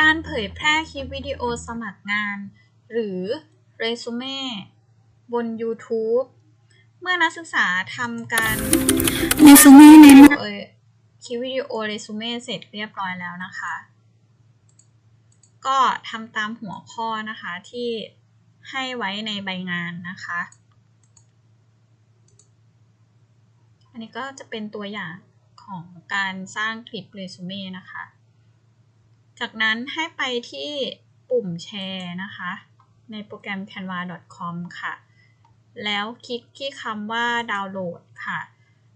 การเผยแพร่คลิปวิดีโอสมัครงาน หรือเรซูเม่บน YouTube เมื่อนักศึกษาทำการเรซูเม่แนะนเอ่ยคลิปวิดีโอเรซูเม่เสร็จเรียบร้อยแล้วนะคะ ก็ทำตามหัวข้อนะคะที่ให้ไว้ในใบงานนะคะ อันนี้ก็จะเป็นตัวอย่างของการสร้างคลิปเรซูเม่นะคะ จากนั้นให้ไปที่ปุ่มแชร์นะคะ ในโปรแกรม canva.com ค่ะ แล้วคลิกที่คำว่าดาวน์โหลดค่ะ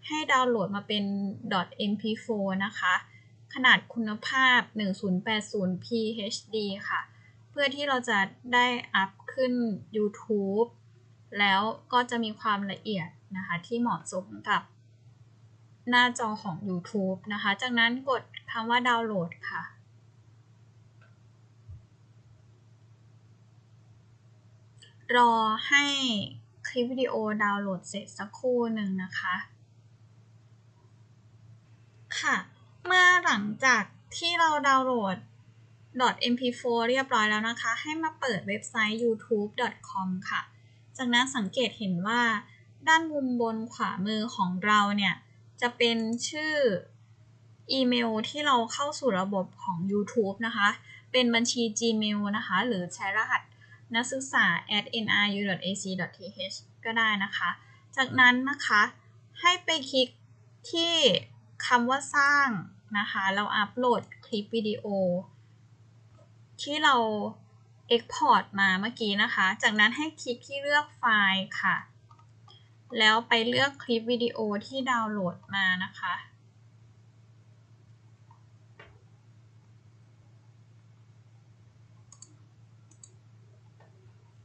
ให้ดาวน์โหลดมาเป็น .mp4 นะคะ ขนาดคุณภาพ 1080p HD ค่ะ เพื่อที่เราจะได้อัพขึ้น YouTube แล้วก็จะมีความละเอียดนะคะ ที่เหมาะสมกับหน้าจอของ YouTube นะคะ จากนั้นกดคำว่าดาวน์โหลดค่ะ รอให้คลิปวิดีโอดาวน์โหลดเสร็จสักครู่หนึ่งนะคะ ค่ะ เมื่อหลังจากที่เราดาวน์โหลด .mp4 เรียบร้อยแล้วนะคะ ให้มาเปิดเว็บไซต์ youtube.com ค่ะ จากนั้นสังเกตเห็นว่า ด้านมุมบนขวามือของเราเนี่ย จะเป็นชื่ออีเมลที่เราเข้าสู่ระบบของ YouTube นะคะ เป็นบัญชี Gmail นะคะ หรือใช้รหัส นักศึกษา at nru.ac.th ก็ได้นะคะ จากนั้นนะคะให้ไปคลิกที่คำว่าสร้างนะคะ เราอัปโหลดคลิปวิดีโอ ที่เรา Export มาเมื่อกี้นะคะ จากนั้นให้คลิกที่เลือกไฟล์ค่ะ แล้วไปเลือกคลิปวิดีโอที่ดาวน์โหลดมานะคะ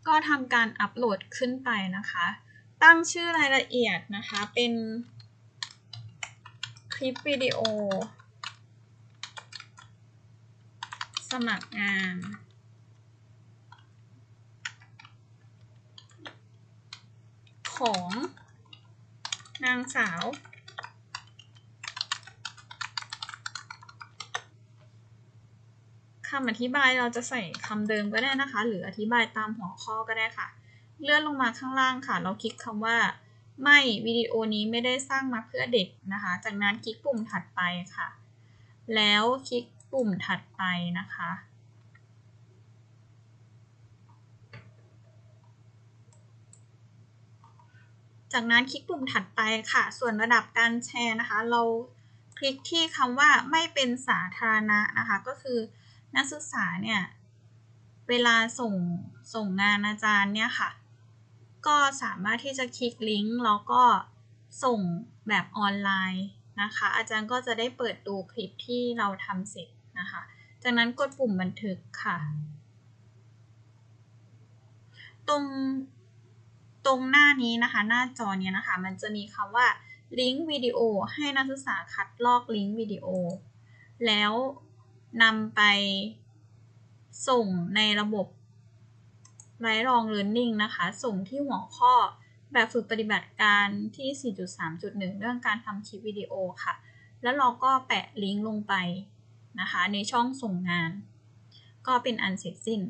ก็ทำการอัปโหลดขึ้นไปนะคะ ตั้งชื่อรายละเอียดนะคะเป็นคลิปวิดีโอ สมัครงานของนางสาว คำอธิบายเราจะใส่คำเดิมก็ได้นะคะ หรืออธิบายตามหัวข้อก็ได้ค่ะ เลื่อนลงมาข้างล่างค่ะ เราคลิกคำว่า ไม่วิดีโอนี้ไม่ได้สร้างมาเพื่อเด็กนะคะ จากนั้นคลิกปุ่มถัดไปค่ะ แล้วคลิกปุ่มถัดไปนะคะจากนั้นคลิกปุ่มถัดไปค่ะ ส่วนระดับการแชร์นะคะ เราคลิกที่คำว่าไม่เป็นสาธารณะนะคะ ก็คือ นักศึกษาเนี่ย เวลาส่งส่งงานอาจารย์เนี่ยค่ะ ก็สามารถที่จะคลิกลิงก์แล้วก็ส่งแบบออนไลน์นะคะ อาจารย์ก็จะได้เปิดดูคลิปที่เราทำเสร็จนะคะ จากนั้นกดปุ่มบันทึกค่ะ ตรงตรงหน้านี้นะคะ หน้าจอเนี้ยนะคะ มันจะมีคำว่าลิงก์วิดีโอให้นักศึกษาคัดลอกลิงก์วิดีโอ แล้ว นำไปส่งในระบบไร้รอง Learning นะคะ ส่งที่หัวข้อแบบฝึกปฏิบัติการที่ 4.3.1 เรื่องการทำคลิปวิดีโอค่ะ แล้วเราก็แปะลิงก์ลงไปนะคะ ในช่องส่งงาน ก็เป็นอันเสร็จสิ้น